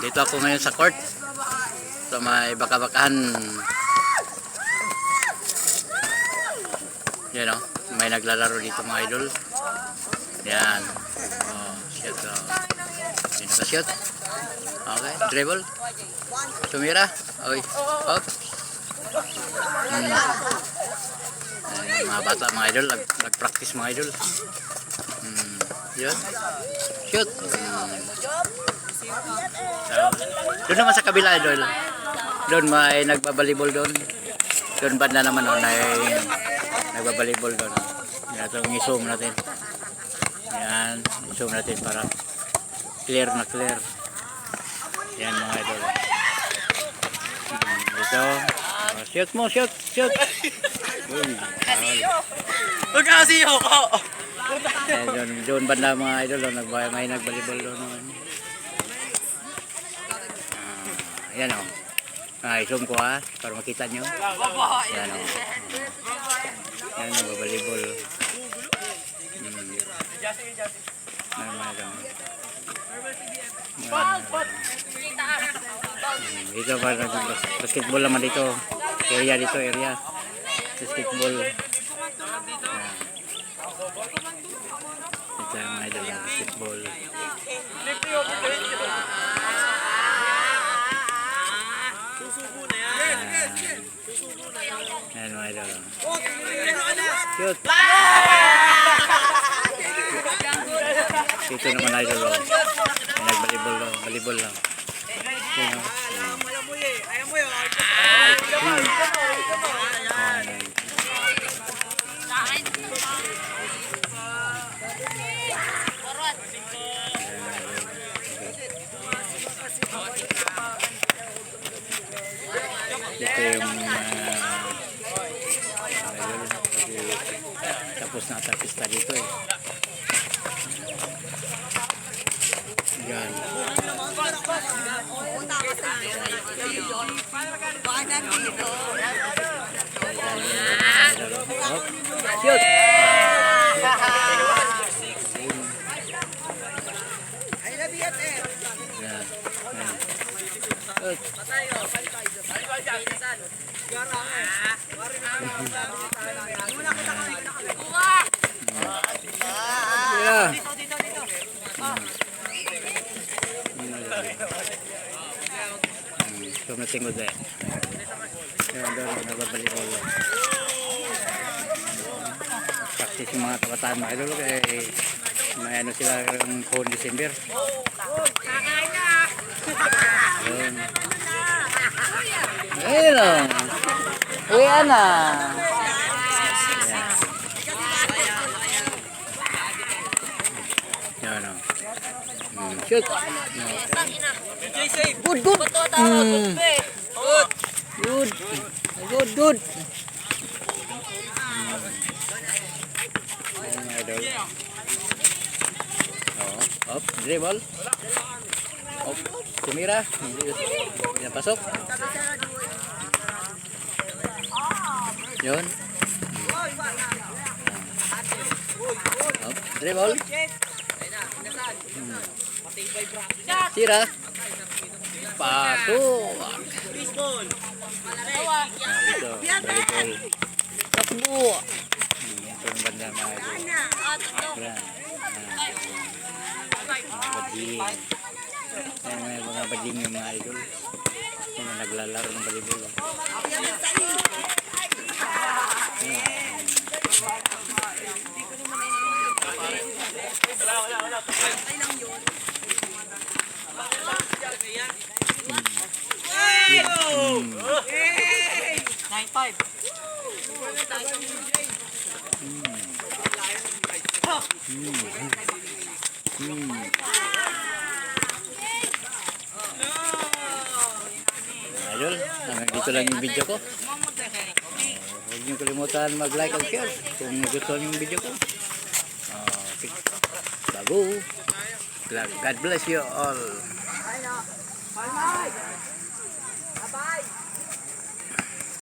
Dito ako ngayon sa court. Sa may baka-bakahan. Yan o. May naglalaro dito mga idol. Yan. Oh, shoot. Oh. Yan ka shoot. Okay. Dribble. Tumira. Okay. Up. Hmm. Mga bata mga idol. Nag- Nag-practice mga idol. Hmm. Yun. Shoot. Hmm. Doon naman sa kabila idol. Doon may nagbabalibol doon. Doon banda naman oh, may nagbabalibol doon. Yan ito, i-zoom natin. Yan, i-zoom natin para clear na clear. Yan mga idol. Hmm, Ito. Oh, shoot mo, shoot, shoot. Uy, bawal. Huwag kasi ako. Ayan, doon, doon banda mga idol, doon, nagbay, may nagbalibol doon naman. Ah, yan o. Ah, i-zoom ko ha, para makita nyo. Yan o. Yan o, babalibol. Hmm. Yan mga idol. Hmm, Dito pa, basketball naman dito. Area dito, area. Basketball. Yan. Ito yung mga idol ng basketball. Susubo na yan. Ayan mga idol. Oh, Shoot! Dito naman idol. Oh. Nagbalibol lang. Balibol lang. Tapos na ata pista dito eh. Yan. Shoot! Yan. Yan. Shoot. Yeah. Hmm, so natingod eh. Yan doon, nagbabalik-balik. Practice yung mga kabataan mga idol kay may ano sila ng phone December. Ayun. Ayun o. Uy, ana. Yan o. Hmm, shoot. Good, good. Hmm. Good. Good, good. Idol. Oh, up, dribble. Up, tumira. Hindi hindi napasok. Yun. Up, dribble. Hmm. Tira. Pasok. Ito, volleyball. Takbo. Ito yung banda mga. Yan. Mga bading. Yan mga mga bading yung mga idol. Yung mga naglalaro ng volleyball. oh. Hmm. Nine Idol, hanggang dito lang yung video ko. Huwag niyo kalimutan mag-like and share kung niyo yung video ko. Uh, okay. Bago. God bless you all. Bye. Bye.